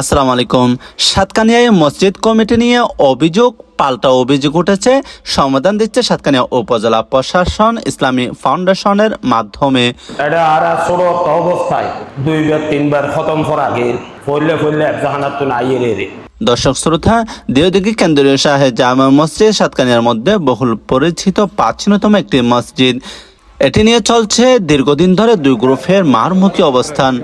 আসসালামু আলাইকুম সাতকানিয়ায় মসজিদ কমিটি নিয়ে অভিযোগ পাল্টা অভিযোগ উঠেছে। সমাধান দিচ্ছে সাতকানিয়া উপজেলা প্রশাসন ইসলামী ফাউন্ডেশনের মাধ্যমে। এটা আর ছোট অবস্থায় দুইবার তিনবার খতম করা গেল ফইলে ফইলে জাহানাত দর্শক শ্রোতা দেওদিঘি কেন্দ্রীয় শাহে জামা মসজিদ সাতকানিয়ার মধ্যে বহুল পরিচিত প্রাচীনতম একটি মসজিদ। এটি নিয়ে চলছে দীর্ঘদিন ধরে দুই গ্রুপের মারমুখী অবস্থান।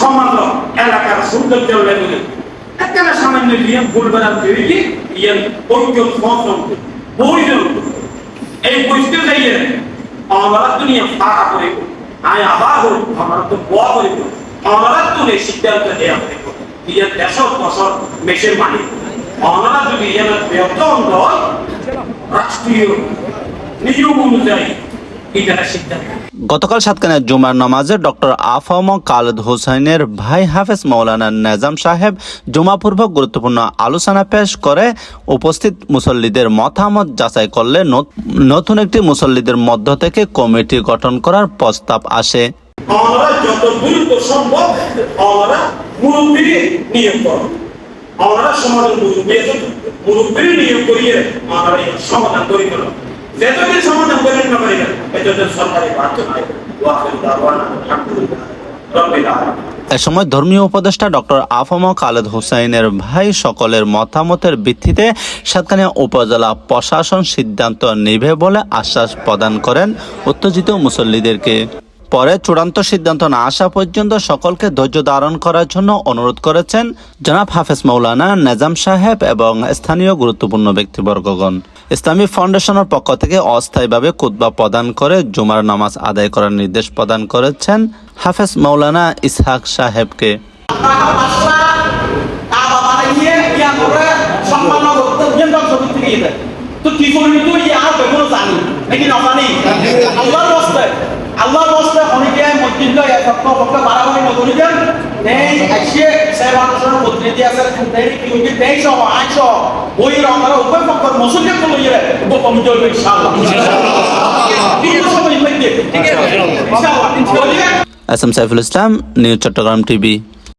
সমাজ এলাকার একটা সামান্য দিয়ে ভুল বেড়ান তৈরি ইয়ে ঐক্য সমর্থন প্রয়োজন এই বুঝতে যাইয়ে আমরা দুনিয়া ফাঁকা করিব আয় আবার আমরা তো বোয়া করিব আমরা তো এই সিদ্ধান্ত দেওয়া করিব ইয়ে দেশ বছর মেশের মালিক আমরা যদি ইয়ে ব্যর্থ হয় রাষ্ট্রীয় নিয়ম অনুযায়ী গতকাল সাতকানিয়া জুমার নামাজে ডক্টর আফম কালেদ হোসেনের ভাই হাফেজ মৌলানা নেজাম সাহেব জুমাপূর্বক গুরুত্বপূর্ণ আলোচনা পেশ করে উপস্থিত মুসল্লিদের মতামত যাচাই করলে নত- নতুন একটি মুসল্লিদের মধ্য থেকে কমিটি গঠন করার প্রস্তাব আসে। আমরা যত দ্রুত সম্ভব আমরা মুরব্বী নিয়োগ করব। আমরা সমাধান মুরব্বী মুরব্বী নিয়োগ করিয়ে আমরা সমাধান যতদিন সমাধান করেন না পারি এতদিন সরকারি বাধ্য এ সময় ধর্মীয় উপদেষ্টা ডক্টর আফম খালেদ হুসাইনের ভাই সকলের মতামতের ভিত্তিতে সাতকানিয়া উপজেলা প্রশাসন সিদ্ধান্ত নেবে বলে আশ্বাস প্রদান করেন উত্তেজিত মুসল্লিদেরকে। পরে চূড়ান্ত সিদ্ধান্ত না আসা পর্যন্ত সকলকে ধৈর্য ধারণ করার জন্য অনুরোধ করেছেন জনাব হাফেজ মৌলানা নেজাম সাহেব এবং স্থানীয় গুরুত্বপূর্ণ ব্যক্তিবর্গগণ। ইসলামী ফাউন্ডেশনের পক্ষ থেকে অস্থায়ীভাবে কুতবা প্রদান করে জুমার নামাজ আদায় করার নির্দেশ প্রদান করেছেন হাফেজ মৌলানা ইসহাক সাহেবকে উভয় পক্ষের মসজিদে তো লইয়ে উপকমিটি হইবে ইনশাআল্লাহ। ইনশাআল্লাহ। S Saiful Islam news Chattogram TV.